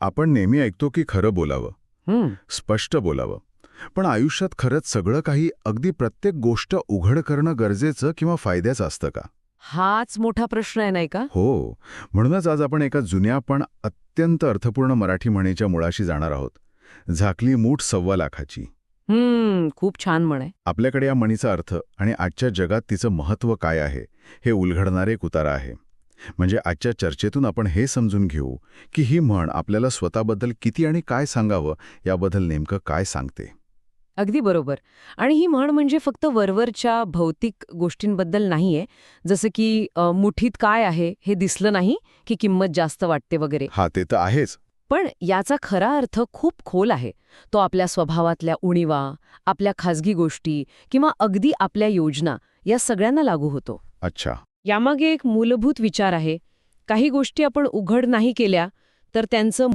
आपण नेहमी ऐकतो की खरं बोलावं. हं, स्पष्ट बोलावं. पण आयुष्यात खरंच सगळं काही अगदी प्रत्येक गोष्ट उघड करणं गरजेचं किंवा फायद्याचं असतं का? हाच मोठा प्रश्न आहे नाही का? हो. म्हणूनच आज आपण एका जुन्या पण अत्यंत अर्थपूर्ण मराठी म्हणीच्या मुळाशी जाणार आहोत. झाकली मूठ सव्वा लाखाची. हम्म. खूप छान म्हण. आहे आपल्याकडे या म्हणीचा अर्थ आणि आजच्या जगात तिचं महत्त्व काय आहे हे उलगडणारे एक उतारा आहे. म्हणजे आजच्या चर्चेतून आपण हे समजून घेऊ की ही म्हण आपल्याला स्वतःबद्दल किती आणि काय सांगावं याबद्दल नेमकं काय सांगते. अगदी बरोबर. आणि ही म्हण म्हणजे फक्त वरवरच्या भौतिक गोष्टींबद्दल नाहीये. जसं की मुठीत काय आहे हे दिसलं नाही की किंमत जास्त वाटते वगैरे. हा ते तर आहेच. पण याचा खरा अर्थ खूप खोल आहे. तो आपल्या स्वभावातल्या उणीवा आपल्या खाजगी गोष्टी किंवा अगदी आपल्या योजना या सगळ्यांना लागू होतो. अच्छा. यामागे एक मूलभूत विचार आहे. काही गोष्टी आपण उघड नाही केल्या तर त्यांचं